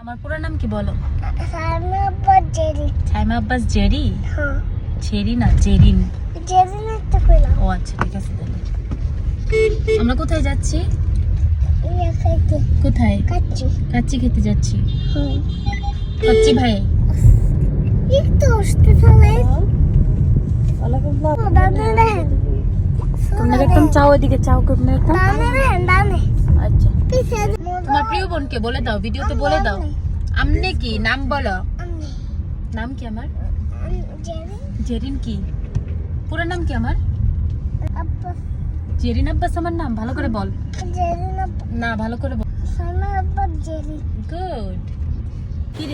আমার পুরো নাম কি বলো? জেরি। ছাইমা আব্বাস জেরি? হ্যাঁ। না জেরিন। জেরি একটা কইলাম। ও আচ্ছা ঠিক আছে তাহলে। আমরা কোথায় যাচ্ছি? কোথায়? কাচ্চি। কাচ্চি খেতে যাচ্ছি। হুম। কাচ্চি ভাই। তোমরা একদম চাও ওইদিকে চাও তোমরা একদম। তোমার প্রিয় বোনকে বলে দাও, ভিডিওতে বলে দাও। আমনে কি? নাম বলো। নাম কি আমার? জেরিন কি? পুরো নাম কি আমার? জেরিন আব্বাস আমার নাম, ভালো করে বল। না, ভালো করে বল। গুড কি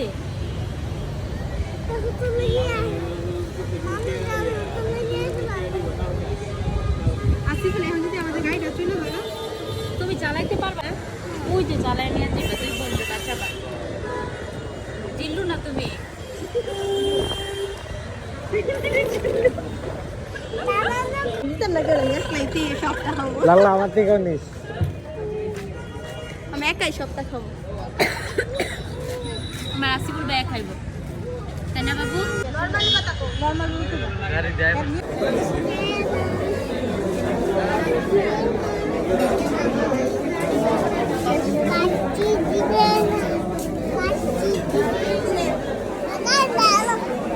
আমার থেকেও নিস আমি একাই সপ্তাহ খাব আমার আসিফুল ব্যয় খাইব তাই না বাবু নর্মালি কথা কো নর্মাল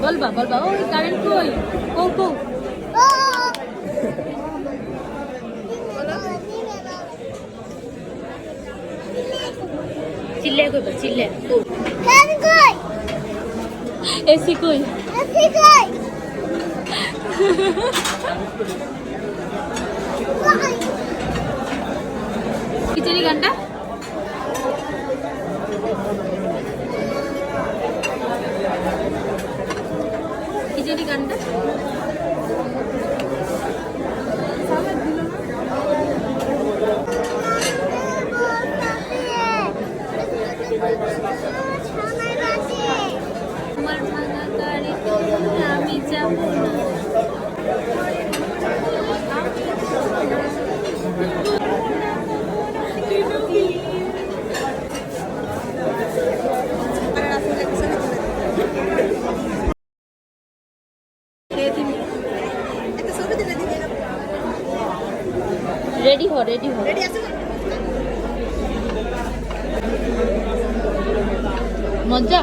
বলবা বলবা ওই কারেন্ট কই কো কো চিল্লে কইবা চিল্লে ফ্যান কই এসি কই? এসি কই? কিচেনি গানটা? কিচেনি গানটা তোমার ভাঙা গাড়িতে আমি যাব না একটা ছবি দিলে দিবি রেডি হ রেডি হ মজা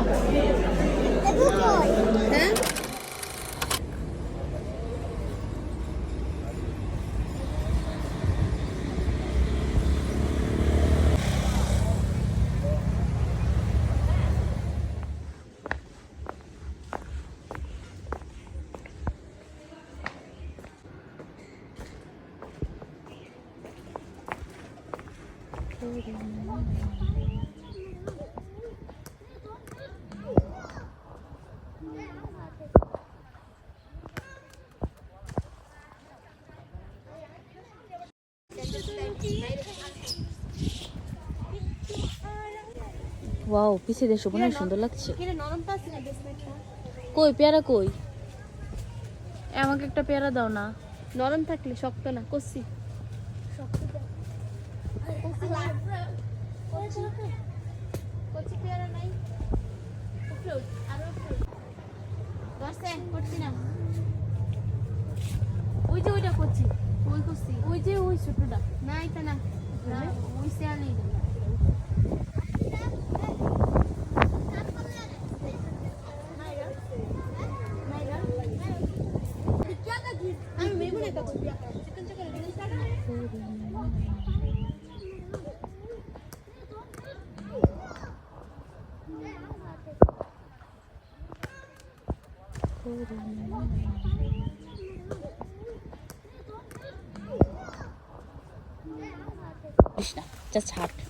ওয়াও পিছে দেশো মনে সুন্দর লাগছে। কই পেয়ারা কই? আমাকে একটা পেয়ারা দাও না। নরম থাকলে শক্ত না কষি কচি পেয়ারা নাই উঠ, আরও উঠ। ধরছে, করছি না। ওই যে ওইটা করছি ওই করছি ওই যে ওই ছোটটা না এটা না ওই শিয়ালি আমি মেগুন করবি চিকেন চিকেন করিস না যা ছাড়